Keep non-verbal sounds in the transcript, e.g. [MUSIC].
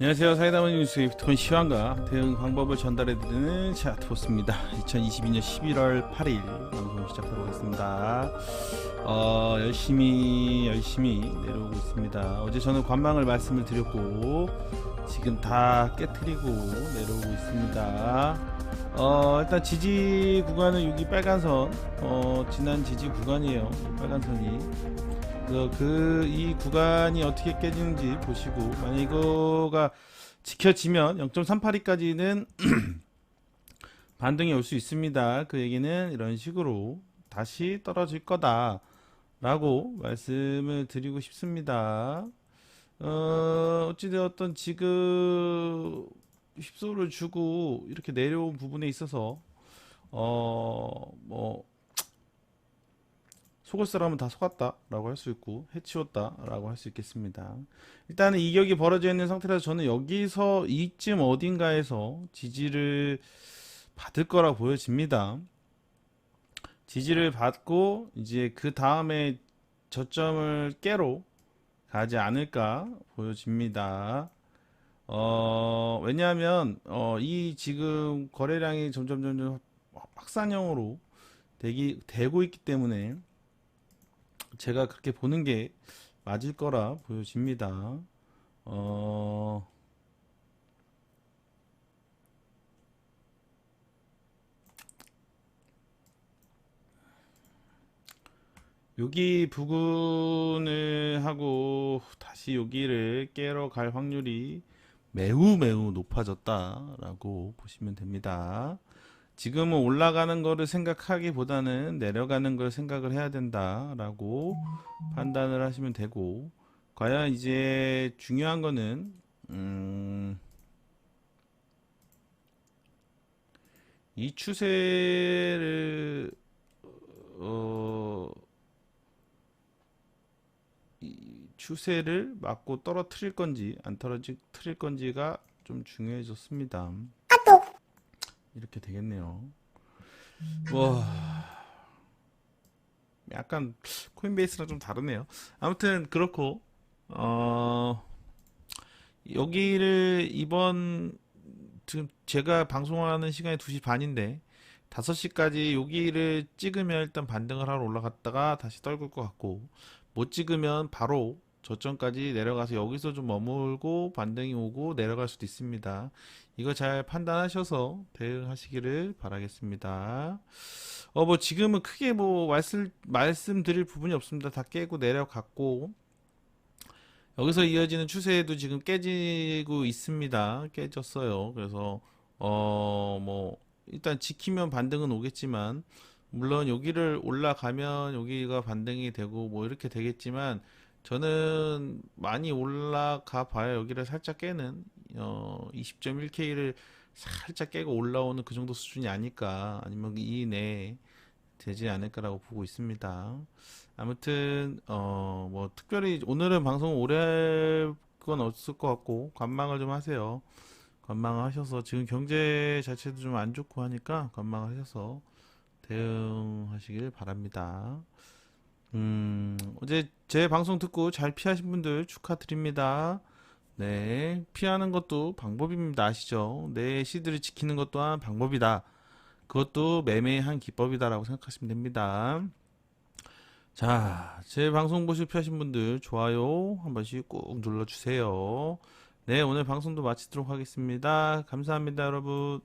안녕하세요. 사이다문 뉴스의 비트코인 시황과 대응 방법을 전달해드리는 차트포스입니다. 2022년 11월 8일 방송 시작하도록 하겠습니다. 어, 열심히 열심히 내려오고 있습니다. 어제 저는 관망을 말씀을 드렸고 지금 다 깨트리고 내려오고 있습니다. 어, 일단 지지 구간은 여기 빨간선 어, 지난 지지 구간이에요. 이 빨간선이 그래서 그이 구간이 어떻게 깨지는지 보시고 만약 이거가 지켜지면 0.382까지는 [CLEARS THROAT] 반등이 올 수 있습니다. 그 얘기는 이런 식으로 다시 떨어질 거다 라고 말씀을 드리고 싶습니다. 어, 어찌되었던 지금 휩소를 주고 이렇게 내려온 부분에 있어서 어, 뭐 속을 사람은 다 속았다 라고 할 수 있고 해치웠다 라고 할 수 있겠습니다. 일단은 이격이 벌어져 있는 상태라서 저는 여기서 이쯤 어딘가에서 지지를 받을 거라 보여집니다. 지지를 받고 이제 그 다음에 저점을 깨로 가지 않을까 보여집니다. 어, 왜냐하면 어, 이 지금 거래량이 점점 점점 확산형으로 되기 되고 있기 때문에 제가 그렇게 보는 게 맞을 거라 보여집니다. 어, 여기 부근을 하고 다시 여기를 깨러 갈 확률이 매우 매우 높아졌다라고 보시면 됩니다. 지금은 올라가는 거를 생각하기보다는 내려가는 걸 생각을 해야 된다라고 판단을 하시면 되고 과연 이제 중요한 거는 음, 이 추세를 어, 이 추세를 막고 떨어뜨릴 건지 안 떨어뜨릴 건지가 좀 중요해졌습니다. 이렇게 되겠네요. 와, 약간 코인베이스랑 좀 다르네요. 아무튼 그렇고 어 여기를 이번 지금 제가 방송하는 시간이 2시 반인데 5시까지 여기를 찍으면 일단 반등을 하러 올라갔다가 다시 떨굴 것 같고 못 찍으면 바로 저점까지 내려가서 여기서 좀 머물고 반등이 오고 내려갈 수도 있습니다. 이거 잘 판단하셔서 대응하시기를 바라겠습니다. 어, 뭐 지금은 크게 뭐 말씀, 말씀드릴 부분이 없습니다. 다 깨고 내려갔고, 여기서 이어지는 추세도 지금 깨지고 있습니다. 깨졌어요. 그래서, 어, 뭐, 일단 지키면 반등은 오겠지만, 물론 여기를 올라가면 여기가 반등이 되고 뭐 이렇게 되겠지만, 저는 많이 올라가 봐야 여기를 살짝 깨는 어 20.1K를 살짝 깨고 올라오는 그 정도 수준이 아닐까 아니면 이 내에 되지 않을까라고 보고 있습니다. 아무튼 어 뭐 특별히 오늘은 방송 오래 할 건 없을 것 같고 관망을 좀 하세요. 관망을 하셔서 지금 경제 자체도 좀 안 좋고 하니까 관망을 하셔서 대응하시길 바랍니다. 음, 어제 제 방송 듣고 잘 피하신 분들 축하드립니다. 네, 피하는 것도 방법입니다. 아시죠? 내 시드를 지키는 것 또한 방법이다. 그것도 매매한 기법이다라고 생각하시면 됩니다. 자, 제 방송 보실 피하신 분들 좋아요 한 번씩 꾹 눌러주세요. 네, 오늘 방송도 마치도록 하겠습니다. 감사합니다, 여러분.